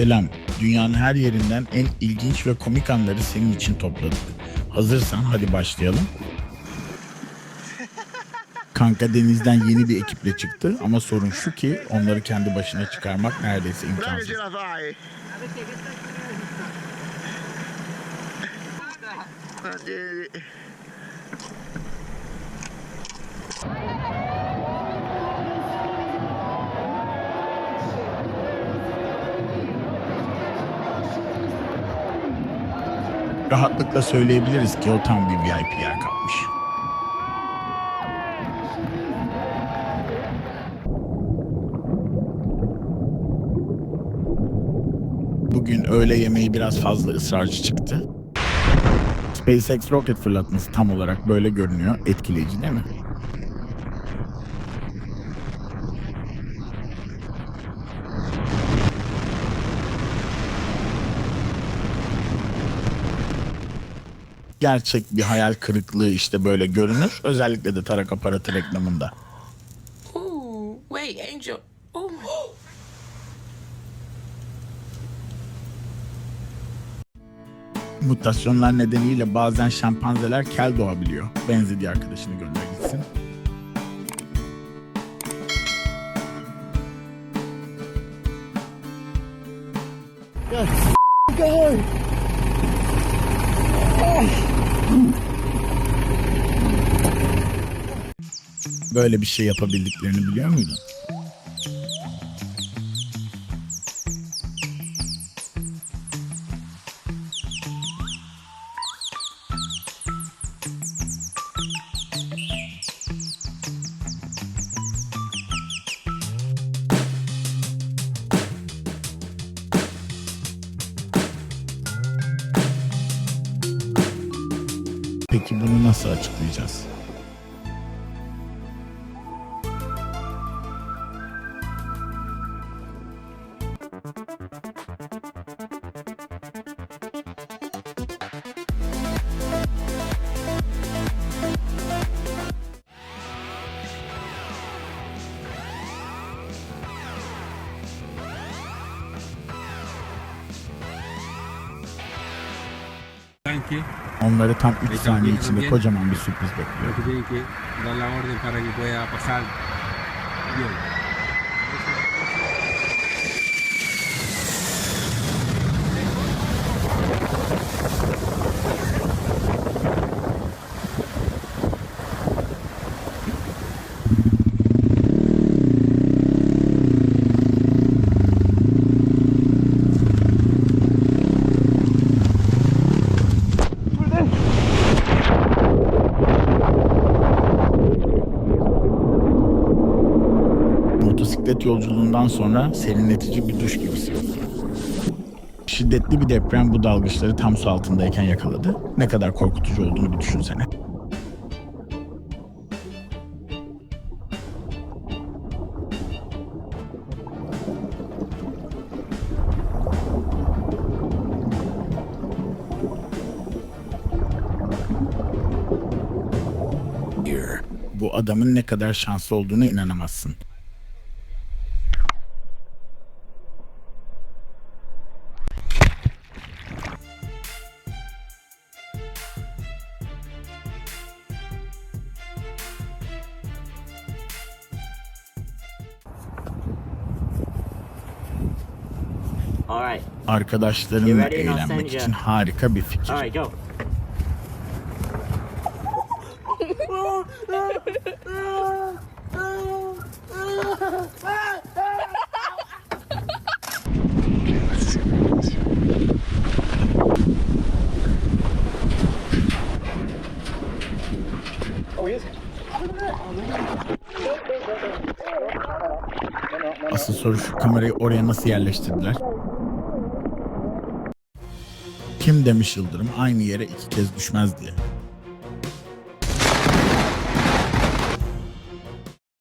Selam. Dünyanın her yerinden en ilginç ve komik anları senin için topladık. Hazırsan hadi başlayalım. Kanka denizden yeni bir ekiple çıktı ama sorun şu ki onları kendi başına çıkarmak neredeyse imkansız. Hadi. Rahatlıkla söyleyebiliriz ki o tam bir VIP yer kapmış. Bugün öğle yemeği biraz fazla ısrarcı çıktı. SpaceX roket fırlatması tam olarak böyle görünüyor. Etkileyici değil mi? Gerçek bir hayal kırıklığı işte böyle görünür. Özellikle de tarak aparatı reklamında. Ooh, wait, Angel. Ooh. Mutasyonlar nedeniyle bazen şempanzeler kel doğabiliyor. Benzi diye arkadaşını gönder Böyle bir şey yapabildiklerini biliyor muydun? Peki bunu nasıl açıklayacağız? Onları tam 3 Peki, saniye içinde kocaman bir sürpriz bekliyor. Yolculuğundan sonra serinletici bir duş gibisi yok. Şiddetli bir deprem bu dalgıçları tam su altındayken yakaladı. Ne kadar korkutucu olduğunu bir düşünsene. Bu adamın ne kadar şanslı olduğunu inanamazsın. Arkadaşlarınla eğlenmek için harika bir fikir. Asıl soru şu kamerayı oraya nasıl yerleştirdiler? Kim demiş Yıldırım aynı yere iki kez düşmez diye.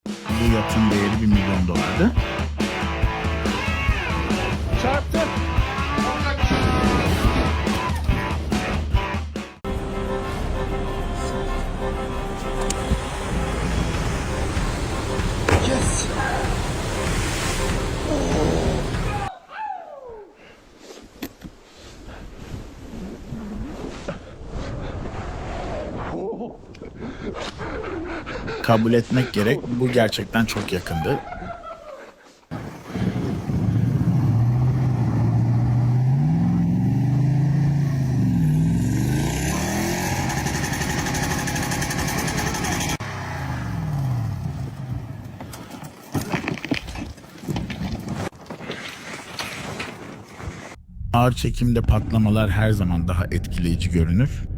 Bu yatın değeri 1 milyon dolardı. Kabul etmek gerek. Bu gerçekten çok yakındı. Ağır çekimde patlamalar her zaman daha etkileyici görünür.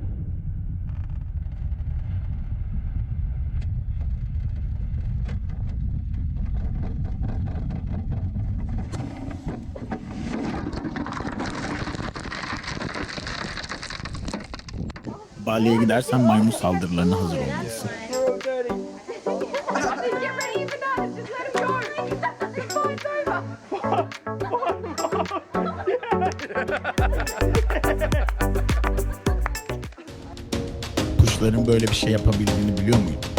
Bali'ye gidersen maymun saldırılarına hazır olmalısın. Kuşların böyle bir şey yapabildiğini biliyor muydun?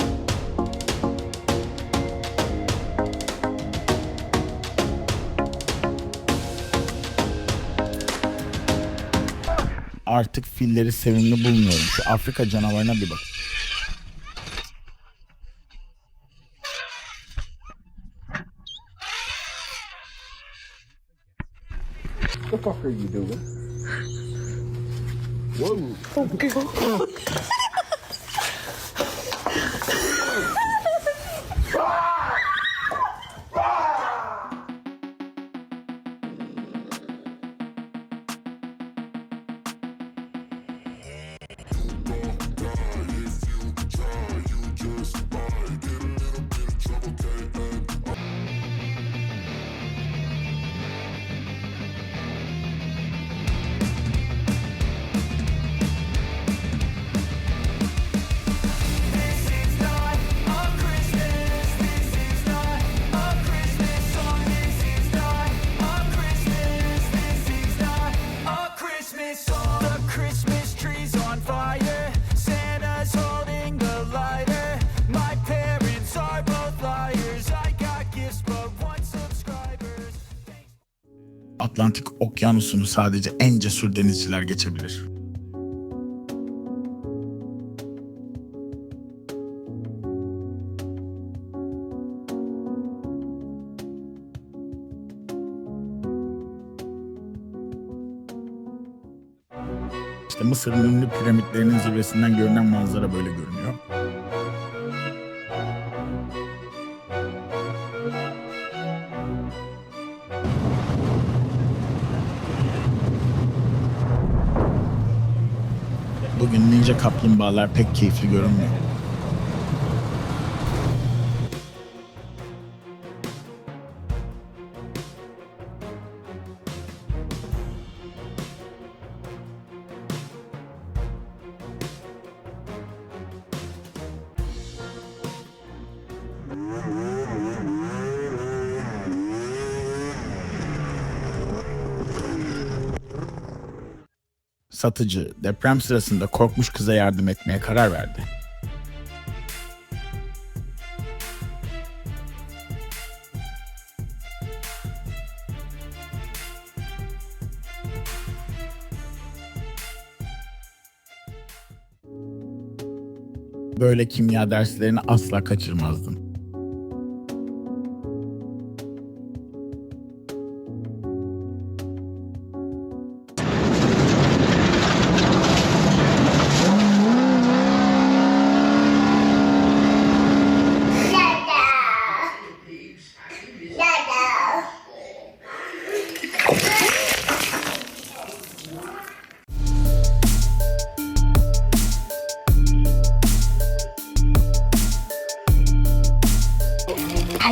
Artık filleri sevimli bulmuyorum. Şu Afrika canavarına bir bak. A Atlantik Okyanusu'nu sadece en cesur denizciler geçebilir. İşte Mısır'ın ünlü piramitlerinin zirvesinden görünen manzara böyle görünüyor. Bugün ninja kaplumbağalar pek keyifli görünmüyor. Satıcı deprem sırasında korkmuş kıza yardım etmeye karar verdi. Böyle kimya derslerini asla kaçırmazdım.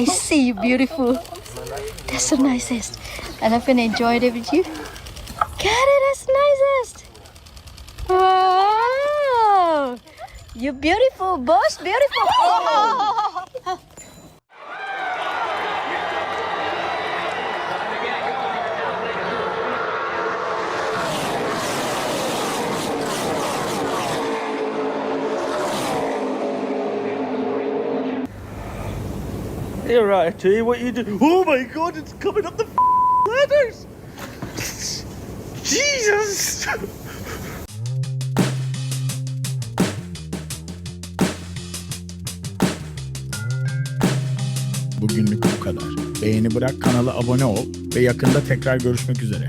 I see you beautiful. That's the nicest. And I'm gonna enjoy it with you. Got it, that's nicest. Wow. You're beautiful, boss. Beautiful. I tell you what you do. Oh my god, it's coming up the ladders! Jesus! Bugünlük bu kadar. Beğeni bırak, kanala abone ol ve yakında tekrar görüşmek üzere.